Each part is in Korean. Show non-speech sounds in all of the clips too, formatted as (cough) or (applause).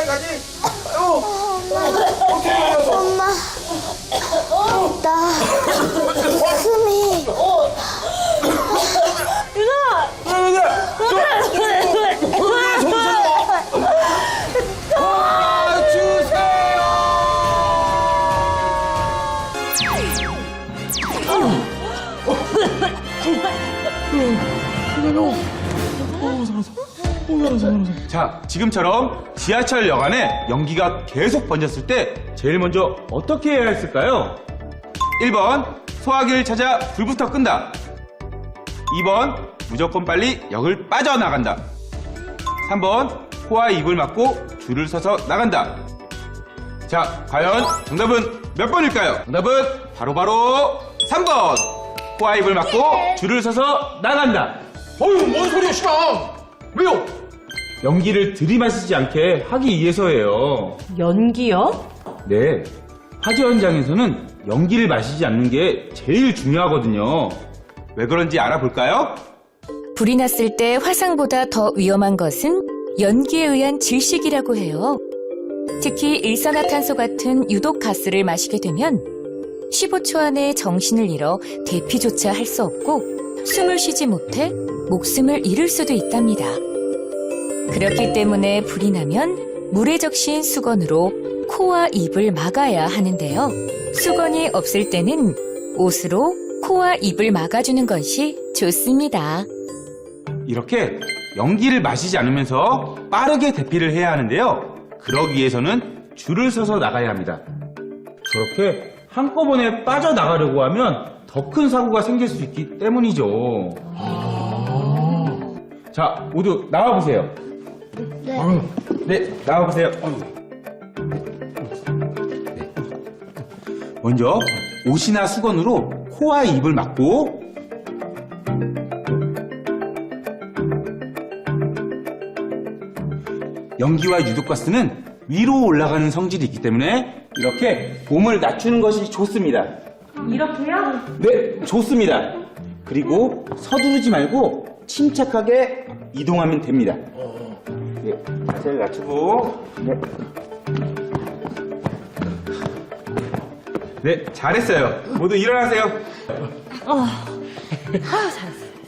가지 가지. 어. 오케이. 엄마. 나 숨이. 유나. 얘들아. 어, 살았어. 자, 지금처럼 지하철 역 안에 연기가 계속 번졌을 때 제일 먼저 어떻게 해야 했을까요? 1번, 소화기를 찾아 불부터 끈다. 2번, 무조건 빨리 역을 빠져나간다. 3번, 코와 입을 막고 줄을 서서 나간다. 자, 과연 정답은 몇 번일까요? 정답은 바로바로 3번! 코와 입을 막고 줄을 서서 나간다. 어휴, 뭔 소리야, 시방! 왜요? 연기를 들이마시지 않게 하기 위해서예요. 연기요? 네. 화재 현장에서는 연기를 마시지 않는 게 제일 중요하거든요. 왜 그런지 알아볼까요? 불이 났을 때 화상보다 더 위험한 것은 연기에 의한 질식이라고 해요. 특히 일산화탄소 같은 유독 가스를 마시게 되면 15초 안에 정신을 잃어 대피조차 할 수 없고 숨을 쉬지 못해 목숨을 잃을 수도 있답니다. 그렇기 때문에 불이 나면 물에 적신 수건으로 코와 입을 막아야 하는데요. 수건이 없을 때는 옷으로 코와 입을 막아주는 것이 좋습니다. 이렇게 연기를 마시지 않으면서 빠르게 대피를 해야 하는데요. 그러기 위해서는 줄을 서서 나가야 합니다. 저렇게 한꺼번에 빠져나가려고 하면 더 큰 사고가 생길 수 있기 때문이죠. 자, 모두 나와보세요. 아유, 네, 나와보세요. 네. 먼저 옷이나 수건으로 코와 입을 막고 연기와 유독가스는 위로 올라가는 성질이 있기 때문에 이렇게 몸을 낮추는 것이 좋습니다. 이렇게요? 네, 좋습니다. 그리고 서두르지 말고 침착하게 이동하면 됩니다. 네, 자세를 낮추고. 네. 네, 잘했어요. 모두 일어나세요.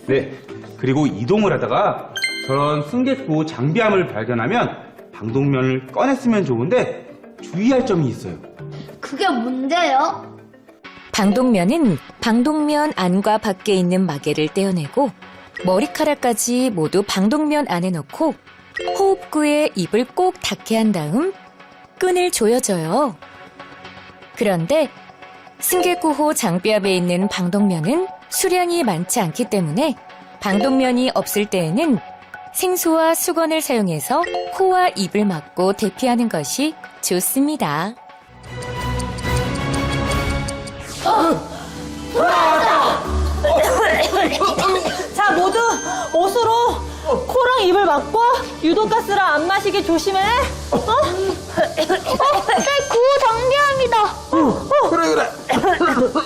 네, 그리고 이동을 하다가 저런 승객구 장비함을 발견하면 방독면을 꺼냈으면 좋은데 주의할 점이 있어요. 그게 뭔데요? 방독면은 방독면 안과 밖에 있는 마개를 떼어내고 머리카락까지 모두 방독면 안에 넣고 호흡구에 입을 꼭 닿게 한 다음 끈을 조여줘요. 그런데 승객구호 장비압에 있는 방독면은 수량이 많지 않기 때문에 방독면이 없을 때에는 생수와 수건을 사용해서 코와 입을 막고 대피하는 것이 좋습니다. 코랑 입을 막고 유독가스랑 안 마시게 조심해. 어? 네, 구호 정리합니다. 그래, 그래. (laughs)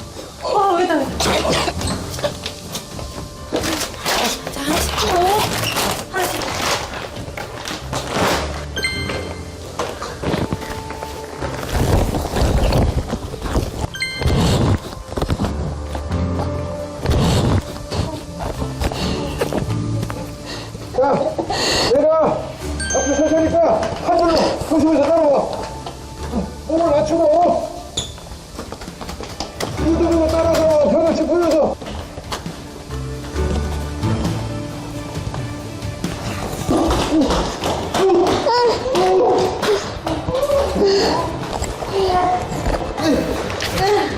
서 서니까 한 줄로 조심해서 따라와. 몸을 낮추고 유두으로 따라서 변화씩 보여서 으 아.